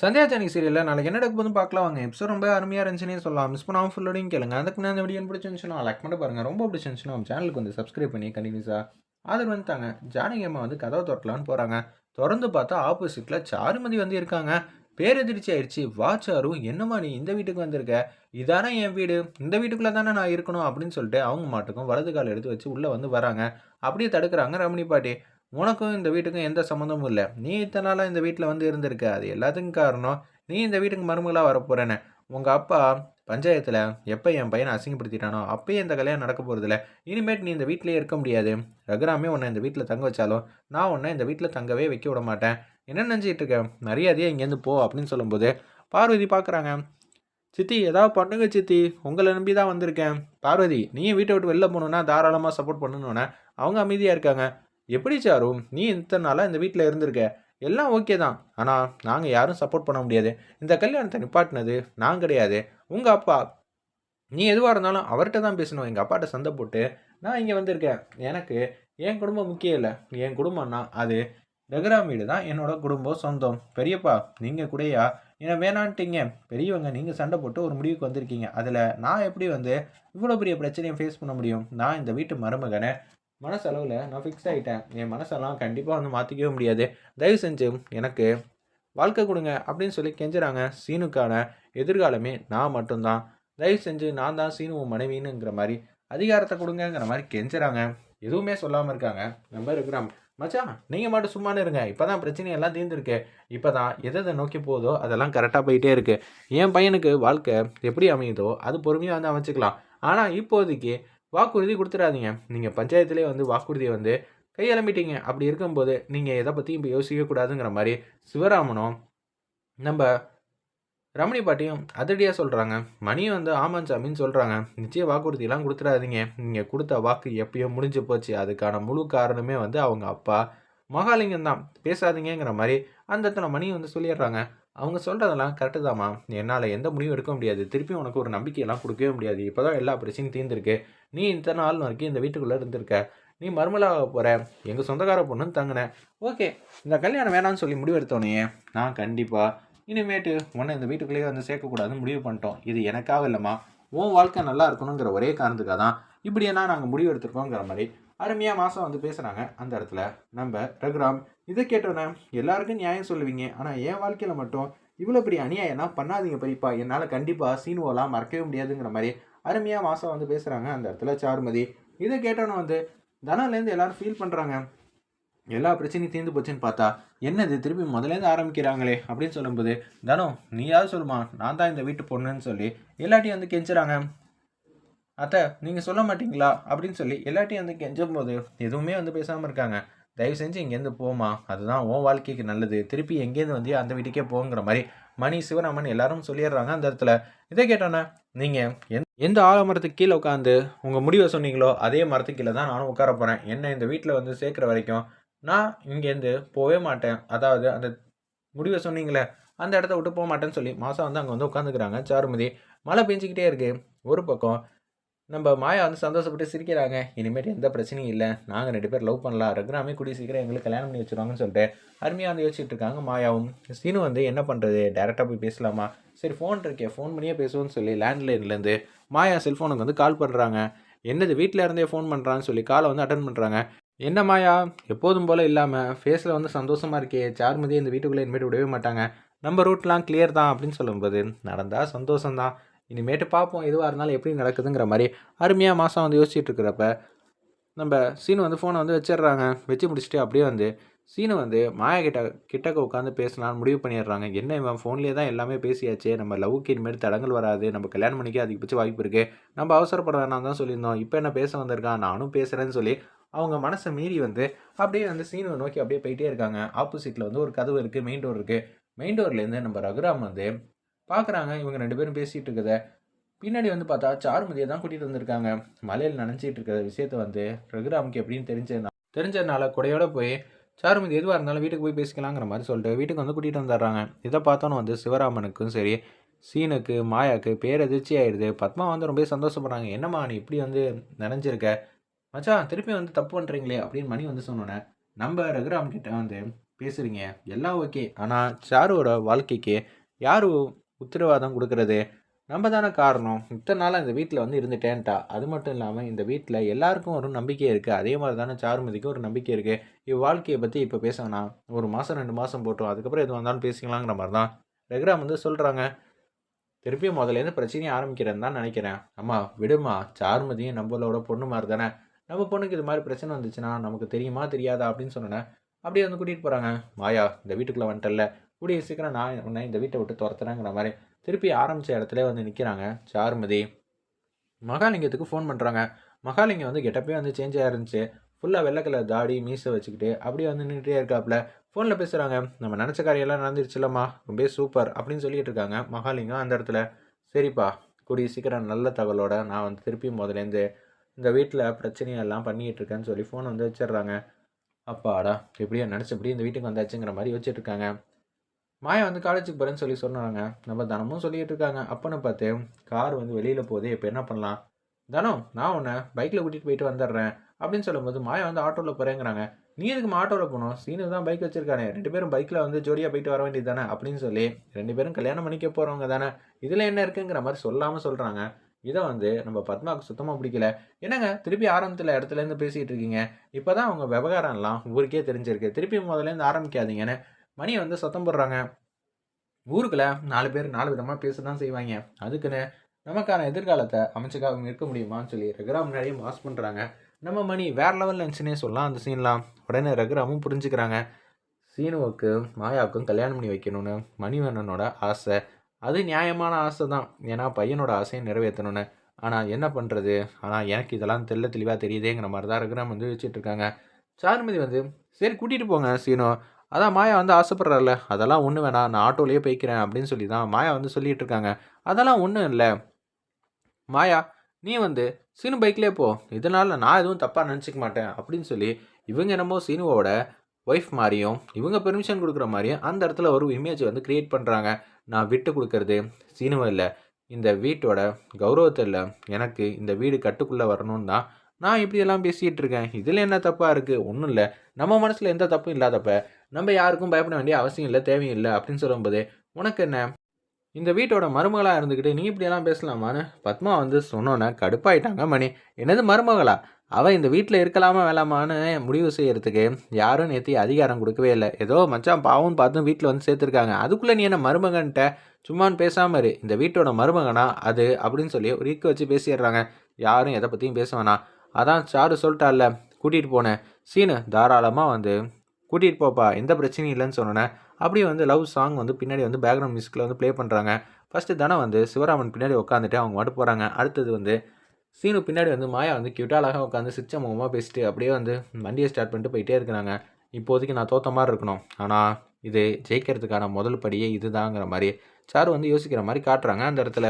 Sandhya Chaney சீரியலில் நாளைக்கு என்ன நடக்க போதும் பார்க்கலாம். வாங்க எபிசோட் ரொம்ப அருமையாக இருந்துச்சுன்னே சொல்லலாம். மிஸ் பண்ணாமல் ஃபுல்லோடையும் கேளுங்க. அதுக்கு நான் இந்த வீடியோ பிடிச்சிருந்துச்சுன்னா லைக் பண்ணி பாருங்கள் ரொம்ப பிடிச்சிருந்துச்சுன்னா நம்ம சேனலுக்கு வந்து சப்ஸ்கிரைப் பண்ணி கண்டினியூஸாக ஆதரவு வந்துட்டாங்க. ஜானகி அம்மா வந்து கதவை திறக்கலான்னு போகிறாங்க திறந்து பார்த்தா ஆப்போசிட்டில் சாருமதி வந்து இருக்காங்க. பேரெதிர்ச்சி ஆயிடுச்சு. வா என்னம்மா நீ இந்த வீட்டுக்கு வந்திருக்க? இதானே என் வீடு. இந்த வீட்டுக்குள்ளே தானே நான் இருக்கணும் அப்படின்னு சொல்லிட்டு அவங்க மாட்டுக்கும் வலது கால் எடுத்து வச்சு உள்ளே வந்து வராங்க. அப்படியே தடுக்கிறாங்க ரமணி பாட்டி. உனக்கும் இந்த வீட்டுக்கும் எந்த சம்மந்தமும் இல்லை. நீ இத்தனை நாளாக இந்த வீட்டில் வந்து இருந்திருக்க. அது எல்லாத்துக்கும் காரணம் நீ இந்த வீட்டுக்கு மருமகளாக வரப்போறேன்னு. உங்கள் அப்பா பஞ்சாயத்தில் எப்போ என் பையனை அசிங்கப்படுத்திட்டானோ அப்பயே இந்த கல்யாணம் நடக்க போகிறதில்ல இனிமேட் நீ இந்த வீட்டிலே இருக்க முடியாது. ரகுராமே உன்னை இந்த வீட்டில் தங்க வச்சாலும் நான் உன்னை இந்த வீட்டில் தங்கவே வைக்க விட மாட்டேன். என்ன நினச்சிட்டு இருக்க? மரியாதையாக இங்கேருந்து போ அப்படின்னு சொல்லும்போது பார்வதி பார்க்குறாங்க சித்தி ஏதாவது பண்ணுங்க சித்தி. உங்களை நம்பி தான் வந்திருக்கேன். பார்வதி நீயும் வீட்டை விட்டு வெளில போகணுன்னா தாராளமாக சப்போர்ட் பண்ணணுன்னே அவங்க அமைதியாக இருக்காங்க. எப்படி சாரு? நீ இத்தனை நாளாக இந்த வீட்டில் இருந்திருக்க. எல்லாம் ஓகே தான். ஆனால் நாங்கள் யாரும் சப்போர்ட் பண்ண முடியாது. இந்த கல்யாணத்தை நிப்பாட்டினது நான் கிடையாது. உங்கள் அப்பா. நீ எதுவாக இருந்தாலும் அவர்கிட்ட தான் பேசணும். எங்கள் அப்பாட்ட சண்டை போட்டு நான் இங்கே வந்திருக்கேன். எனக்கு என் குடும்பம் முக்கியம் இல்லை. என் குடும்பம்னா அது ரகுராம் வீடு தான். என்னோட குடும்பம் சொந்தம். பெரியப்பா நீங்கள் கூடயா? என்ன வேணான்ட்டீங்க. பெரியவங்க நீங்கள் சண்டை போட்டு ஒரு முடிவுக்கு வந்திருக்கீங்க. அதில் நான் எப்படி வந்து இவ்வளோ பெரிய பிரச்சனையை ஃபேஸ் பண்ண முடியும்? நான் இந்த வீட்டு மருமகனை மனசளவில் நான் ஃபிக்ஸ் ஆகிட்டேன் என் மனசெல்லாம் கண்டிப்பாக வந்து மாற்றிக்கவே முடியாது. தயவு செஞ்சு எனக்கு வாழ்க்கை கொடுங்க அப்படின்னு சொல்லி கெஞ்சுறாங்க சீனுக்கான எதிர்காலமே நான் மட்டும்தான். தயவு செஞ்சு நான் தான் சீனு உன் மனைவின்னுங்கிற மாதிரி அதிகாரத்தை கொடுங்கங்கிற மாதிரி கெஞ்சுறாங்க. எதுவுமே சொல்லாமல் இருக்காங்க. நம்ம இருக்கிறோம். மச்சான் நீங்கள் மட்டும் சும்மானு இருங்க. இப்போ தான் பிரச்சனையெல்லாம் தீர்ந்துருக்கு. இப்போ தான் எதை எதை நோக்கி போதோ அதெல்லாம் கரெக்டாக போயிட்டே இருக்குது என் பையனுக்கு வாழ்க்கை எப்படி அமையுதோ அது பொறுமையாக வந்து அமைச்சிக்கலாம். ஆனால் இப்போதைக்கு வாக்குறுதி கொடுத்துடாதீங்க. நீங்கள் பஞ்சாயத்துலேயே வந்து வாக்குறுதியை வந்து கையெழும்பிட்டீங்க. அப்படி இருக்கும்போது நீங்கள் எதை பற்றியும் இப்போ யோசிக்கக்கூடாதுங்கிற மாதிரி சிவராமனும் நம்ம ரமணி பாட்டியும் அதிரடியாக சொல்கிறாங்க மணியும் வந்து ஆமாம் சாமின்னு சொல்கிறாங்க நிச்சய வாக்குறுதியெல்லாம் கொடுத்துடாதீங்க. நீங்கள் கொடுத்த வாக்கு எப்பயோ முடிஞ்சு போச்சு. அதுக்கான முழு காரணமே வந்து அவங்க அப்பா மகாலிங்கம் தான் பேசாதீங்கிற மாதிரி அந்த இடத்துல மணி வந்து சொல்லிடுறாங்க. அவங்க சொல்கிறதெல்லாம் கரெக்டு தாம்மா. என்னால் எந்த முடிவும் எடுக்க முடியாது. திருப்பி உனக்கு ஒரு நம்பிக்கையெல்லாம் கொடுக்கவே முடியாது. இப்போ தான் எல்லா பிரச்சனையும் தீர்ந்துருக்கு. நீ இத்தனை நாள் வரைக்கும் இந்த வீட்டுக்குள்ளே இருந்திருக்க. நீ மருமலாக போகிற எங்கள் சொந்தக்கார பொண்ணுன்னு தங்கினேன் ஓகே. இந்த கல்யாணம் வேணாம்னு சொல்லி முடிவு எடுத்தோன்னே நான் கண்டிப்பாக இனிமேட்டு உன்னை இந்த வீட்டுக்குள்ளேயே வந்து சேர்க்கக்கூடாதுன்னு முடிவு பண்ணிட்டோம். இது எனக்காக இல்லைம்மா. உன் வாழ்க்கை நல்லா இருக்கணுங்கிற ஒரே காரணத்துக்காக தான் இப்படியெல்லாம் நாங்கள் முடிவு எடுத்திருக்கோங்கிற மாதிரி அருமையாக மாதம் வந்து பேசுகிறாங்க அந்த இடத்துல நம்ம ரகுராம் இதை கேட்டோன்னே எல்லாருக்கும் நியாயம் சொல்லுவீங்க. ஆனால் என் வாழ்க்கையில் மட்டும் இவ்வளோ பெரிய அநியாயம்லாம் பண்ணாதீங்க பெரியப்பா. என்னால் கண்டிப்பாக சீனுவோலாம் மறக்கவே முடியாதுங்கிற மாதிரி அருமையாக மாதம் வந்து பேசுகிறாங்க அந்த இடத்துல சாருமதி இதை கேட்டோன்னே வந்து தனாலேருந்து எல்லாரும் ஃபீல் பண்ணுறாங்க எல்லா பிரச்சனையும் தீர்ந்து போச்சுன்னு பார்த்தா என்னது திருப்பி முதலேருந்து ஆரம்பிக்கிறாங்களே அப்படின்னு சொல்லும்போது தனம் நீயாவது சொல்லுமா நான் தான் இந்த வீட்டு பொண்ணுன்னு சொல்லி எல்லாட்டையும் வந்து கெஞ்சுறாங்க. அத்தை நீங்கள் சொல்ல மாட்டீங்களா? அப்படின்னு சொல்லி எல்லாட்டையும் வந்து கெஞ்சும் போது எதுவுமே வந்து பேசாமல் இருக்காங்க. தயவு செஞ்சு இங்கேருந்து போமா அதுதான் உன் வாழ்க்கைக்கு நல்லது. திருப்பி எங்கேருந்து வந்து அந்த வீட்டுக்கே போங்கிற மாதிரி மணி சிவராமன் எல்லாரும் சொல்லிடுறாங்க அந்த இடத்துல. இதை கேட்டோன்னே நீங்கள் எந் எந்த ஆலமரத்துக்கு கீழே உட்காந்து உங்கள் முடிவை சொன்னீங்களோ அதே மரத்துக்கு கீழே தான் நானும் உட்கார போகிறேன் என்ன இந்த வீட்டில் வந்து சேர்க்குற வரைக்கும் நான் இங்கேருந்து போகவே மாட்டேன். அதாவது அந்த முடிவை சொன்னீங்களே அந்த இடத்த விட்டு போக மாட்டேன்னு சொல்லி மாதம் வந்து அங்கே வந்து உட்காந்துக்கிறாங்க. சாருமதி மழை பெஞ்சிக்கிட்டே இருக்குது ஒரு பக்கம் நம்ம மாயா வந்து சந்தோஷப்பட்டு சிரிக்கிறாங்க. இனிமேட்டு எந்த பிரச்சனையும் இல்லை. நாங்கள் ரெண்டு பேர் லவ் பண்ணலாம். ரகுராமே கூடிய சீக்கிரம் எங்களுக்கு கல்யாணம் பண்ணி வச்சுருவாங்கன்னு சொல்லிட்டு அருமையாக வந்து யோசிச்சுட்டு இருக்காங்க மாயாவும். சீனு வந்து என்ன பண்ணுறது டேரெக்டாக போய் பேசலாமா? சரி ஃபோன் இருக்கே. ஃபோன் பண்ணியே பேசுவோம்னு சொல்லி லேண்ட்லைன்லேருந்து மாயா செல்ஃபோனுக்கு வந்து கால் பண்ணுறாங்க என்னது வீட்டில் இருந்தே ஃபோன் பண்ணுறான்னு சொல்லி காலை வந்து அட்டன் பண்ணுறாங்க என்ன மாயா? எப்போதும் போல் இல்லாமல் ஃபேஸில் வந்து சந்தோஷமாக இருக்கே. சார்மதியே இந்த வீட்டுக்குள்ளே இனிமேட்டு விடவே மாட்டாங்க. நம்ம ரூட்லாம் கிளியர் தான் அப்படின்னு சொல்லும்போது நடந்தால் சந்தோஷம்தான். இனிமேட்டு பார்ப்போம் எதுவாக இருந்தாலும் எப்படி நடக்குதுங்கிற மாதிரி அருமையாக மாதம் வந்து யோசிச்சுட்டு இருக்கிறப்ப நம்ம சீனு வந்து ஃபோனை வந்து வச்சிடுறாங்க. வச்சு முடிச்சுட்டு அப்படியே வந்து சீனு வந்து மாயா கிட்ட கிட்டக்க உட்காந்து பேசலான்னு முடிவு பண்ணிடுறாங்க. என்ன இவன் ஃபோன்லேயே தான் எல்லாமே பேசியாச்சு? நம்ம லவ்க்கு இனிமேல் தடங்கள் வராது. நம்ம கல்யாணம் பண்ணிக்க அதிகபட்ச வாய்ப்பு இருக்குது நம்ம அவசரப்பட வேணாம் தான் சொல்லியிருந்தோம். இப்போ என்ன பேச வந்திருக்கான்? நானும் பேசுகிறேன்னு சொல்லி அவங்க மனசை மீறி வந்து அப்படியே வந்து சீனுவை நோக்கி அப்படியே போயிட்டே இருக்காங்க. ஆப்போசிட்டில் வந்து ஒரு கதவு இருக்குது மெயின் டோர் இருக்குது மெயின் டோர்லேருந்து நம்ம ரகுராம் வந்து பார்க்குறாங்க இவங்க ரெண்டு பேரும் பேசிகிட்டு இருக்கத பின்னாடி வந்து பார்த்தா சாருமதியை தான் கூட்டிகிட்டு வந்திருக்காங்க. மலையில் நினச்சிட்டு இருக்கிற விஷயத்த வந்து ரகுராமுக்கு எப்படின்னு தெரிஞ்சதுனா தெரிஞ்சதுனால குடையோட போய் சாருமதி எதுவாக இருந்தாலும் வீட்டுக்கு போய் பேசிக்கலாங்கிற மாதிரி சொல்லிட்டு வீட்டுக்கு வந்து கூட்டிகிட்டு வந்துடுறாங்க. இதை பார்த்தோன்னு வந்து சிவராமனுக்கும் சரி சீனுக்கு மாயாவுக்கு பேரதிர்ச்சி ஆயிடுது. பத்மா வந்து ரொம்ப சந்தோஷப்படுறாங்க. என்னம்மா நீ இப்படி வந்து நினைஞ்சிருக்க? மச்சான் திருப்பி வந்து தப்பு பண்ணுறீங்களே அப்படின்னு மணி வந்து சொன்னோன்னே நம்ம ரகுராம் கிட்ட வந்து பேசுகிறீங்க எல்லாம் ஓகே. ஆனால் சாருவோட வாழ்க்கைக்கு யார் உத்தரவாதம் கொடுக்கறது. நம்ம தானே காரணம். இத்தனை நாளாக இந்த வீட்டில் வந்து இருந்துட்டேன்ட்டா. அது மட்டும் இல்லாமல் இந்த வீட்டில் எல்லாருக்கும் ஒரு நம்பிக்கை இருக்குது அதே மாதிரி தானே சாருமதிக்கும் ஒரு நம்பிக்கை இருக்குது இவ் வாழ்க்கையை பற்றி இப்போ பேச ஒரு மாதம் ரெண்டு மாதம் போட்டோம். அதுக்கப்புறம் எது வந்தாலும் பேசிக்கலாங்கிற மாதிரி தான் ரெகுராம் வந்து சொல்கிறாங்க திருப்பியும் முதலேருந்து பிரச்சனையை ஆரம்பிக்கிறேன்னு தான் நினைக்கிறேன். அம்மா விடுமா சாருமதியும் நம்மளோட பொண்ணு மாதிரி தானே நம்ம பொண்ணுக்கு இது மாதிரி பிரச்சனை வந்துச்சுன்னா நமக்கு தெரியுமா தெரியாதா அப்படின்னு சொன்னேன். அப்படியே வந்து கூட்டிகிட்டு போகிறாங்க மாயா இந்த வீட்டுக்குள்ளே வந்துட்டல கூடிய சீக்கிரம் நான் உன்னை இந்த வீட்டை விட்டு துரத்துறேங்கிற மாதிரி திருப்பி ஆரம்பித்த இடத்துல வந்து நிற்கிறாங்க சாருமதி. மகாலிங்கத்துக்கு ஃபோன் பண்ணுறாங்க மகாலிங்கம் வந்து கெட்டப்பே வந்து சேஞ்ச் ஆயிருந்துச்சு. ஃபுல்லாக வெள்ளை கலர் தாடி மீசை வச்சுக்கிட்டு அப்படியே வந்து நின்றுட்டே இருக்காப்புல ஃபோனில் பேசுகிறாங்க நம்ம நினச்ச காரியெல்லாம் நடந்துருச்சுலம்மா. ரொம்ப சூப்பர் அப்படின்னு சொல்லிட்டு இருக்காங்க மகாலிங்கம் அந்த இடத்துல. சரிப்பா கூடிய சீக்கிரம் நல்ல தகவலோட நான் வந்து திருப்பி முதலேருந்து இந்த வீட்டில் பிரச்சனையெல்லாம் பண்ணிகிட்டு இருக்கேன்னு சொல்லி ஃபோன் வந்து வச்சிடுறாங்க. அப்பாடா எப்படியோ நினச்சபடி இந்த வீட்டுக்கு வந்தாச்சுங்கிற மாதிரி வச்சுட்டு இருக்காங்க. மாயா வந்து காலேஜுக்கு போகிறேன்னு சொல்லி சொன்னாங்க. நம்ம தனமும் சொல்லிகிட்டு இருக்காங்க. அப்போன்னு பார்த்து கார் வந்து வெளியில் போகுது. இப்போ என்ன பண்ணலாம்? தனம் நான் உன்னை பைக்கில் கூட்டிகிட்டு போயிட்டு வந்துடுறேன். அப்படின்னு சொல்லும்போது மாயா வந்து ஆட்டோவில் போகிறேங்கிறாங்க நீ எதுக்கு ஆட்டோவில் போகணும்? சீனு தான் பைக் வச்சிருக்கானே. ரெண்டு பேரும் பைக்கில் வந்து ஜோடியாக போயிட்டு வர வேண்டியது தானே? அப்படின்னு சொல்லி ரெண்டு பேரும் கல்யாணம் பண்ணிக்க போகிறவங்க தானே? இதில் என்ன இருக்குங்கிற மாதிரி சொல்லாமல் சொல்கிறாங்க இதை வந்து நம்ம பத்மாவுக்கு சுத்தமாக பிடிக்கல. என்னங்க? திருப்பி ஆரம்பத்தில் இடத்துலேருந்து பேசிகிட்டு இருக்கீங்க. இப்போ தான் அவங்க விவகாரம்லாம் ஊருக்கே தெரிஞ்சிருக்கு. திருப்பி முதலேருந்து ஆரம்பிக்காதீங்கன்னு மணி வந்து சத்தம் போடுறாங்க. ஊருக்குள்ள நாலு பேர் நாலு விதமாக பேச தான் செய்வாங்க. அதுக்குன்னு நமக்கான எதிர்காலத்தை அமைச்சுக்காக இருக்க முடியுமான்னு சொல்லி ரகுராம் முன்னாடியே மாஸ் பண்ணுறாங்க நம்ம மணி வேறு லெவலில் இருந்துச்சுன்னே சொல்லலாம் அந்த சீன்லாம் உடனே ரகுராமும் புரிஞ்சுக்கிறாங்க. சீனுவுக்கு மாயாவுக்கும் கல்யாணம் பண்ணி வைக்கணும்னு மணிவண்ணனோட ஆசை. அது நியாயமான ஆசை தான் ஏன்னா பையனோட ஆசையை நிறைவேற்றணும்னு. ஆனால் என்ன பண்ணுறது ஆனால் எனக்கு இதெல்லாம் தெல்ல தெளிவாக தெரியுதேங்கிற மாதிரி தான் ரகுராம் வந்து வச்சுட்டு இருக்காங்க. சாருமதி வந்து சரி கூட்டிகிட்டு போங்க சீனோ. அதான் மாயா வந்து ஆசைப்படுறாருல அதெல்லாம் ஒன்று வேணாம் நான் ஆட்டோலேயே போய்க்கிறேன் அப்படின்னு சொல்லி தான் மாயா வந்து சொல்லிட்டு இருக்காங்க அதெல்லாம் ஒன்றும் இல்லை. மாயா நீ வந்து சீனு பைக்லேயே போ இதனால் நான் எதுவும் தப்பாக நினச்சிக்க மாட்டேன் அப்படின்னு சொல்லி இவங்க என்னமோ சீனுவோட ஒய்ஃப் மாதிரியும் இவங்க பெர்மிஷன் கொடுக்குற மாதிரியும் அந்த இடத்துல ஒரு இமேஜ் வந்து க்ரியேட் பண்ணுறாங்க நான் விட்டு கொடுக்கறது சீனுவை இல்லை இந்த வீட்டோட கௌரவத்தை இல்லை எனக்கு இந்த வீடு கட்டுக்குள்ளே வரணும்னு தான் நான் இப்படியெல்லாம் பேசிகிட்டு இருக்கேன். இதில் என்ன தப்பாக இருக்குது ஒன்றும் இல்லை. நம்ம மனசில் எந்த தப்பும் இல்லாதப்ப நம்ம யாருக்கும் பயப்பட வேண்டிய அவசியம் இல்லை தேவையும் இல்லை அப்படின்னு சொல்லும்போது உனக்கு என்ன? இந்த வீட்டோட மருமகளாக இருந்துக்கிட்டு நீ இப்படியெல்லாம் பேசலாமான்னு பத்மா வந்து சொன்னோன்னே கடுப்பாயிட்டாங்க மணி. என்னது மருமகளா? அவள் இந்த வீட்டில் இருக்கலாமா வேலாமான்னு முடிவு செய்கிறதுக்கு யாரும் நேற்று அதிகாரம் கொடுக்கவே இல்லை. ஏதோ மச்சான் பாவம்னு பார்த்து வீட்டில் வந்து சேர்த்துருக்காங்க. அதுக்குள்ளே நீ என்ன மருமகன்ட்ட சும்மான்னு பேசாமல் இரு. இந்த வீட்டோட மருமகனா அது அப்படின்னு சொல்லி ஒரு ஈக்க வச்சு பேசிடுறாங்க. யாரும் எதை பற்றியும் பேச வேணாம். அதான் சாரு சொல்லிட்டால கூட்டிகிட்டு போனேன். சீனு தாராளமாக வந்து கூட்டிகிட்டு போப்பா எந்த பிரச்சனையும் இல்லைன்னு சொன்னேன் அப்படியே வந்து லவ் சாங் வந்து பின்னாடி வந்து பேக்ரவுண்ட் மியூசிக்கில் வந்து ப்ளே பண்ணுறாங்க ஃபஸ்ட்டு தானே வந்து சிவராமன் பின்னாடி உட்காந்துட்டு அவங்க மட்டும் போகிறாங்க அடுத்தது வந்து சீனு பின்னாடி வந்து மாயா வந்து கியூட்டாலாக உட்காந்து சிச்ச முகமாக பேசிட்டு அப்படியே வந்து வண்டியை ஸ்டார்ட் பண்ணிட்டு போயிட்டே இருக்கிறாங்க. இப்போதைக்கு நான் தோத்த மாதிரி இருக்கணும். ஆனால் இது ஜெயிக்கிறதுக்கான முதல் படியே இதுதாங்கிற மாதிரி சாரு வந்து யோசிக்கிற மாதிரி காட்டுறாங்க அந்த இடத்துல.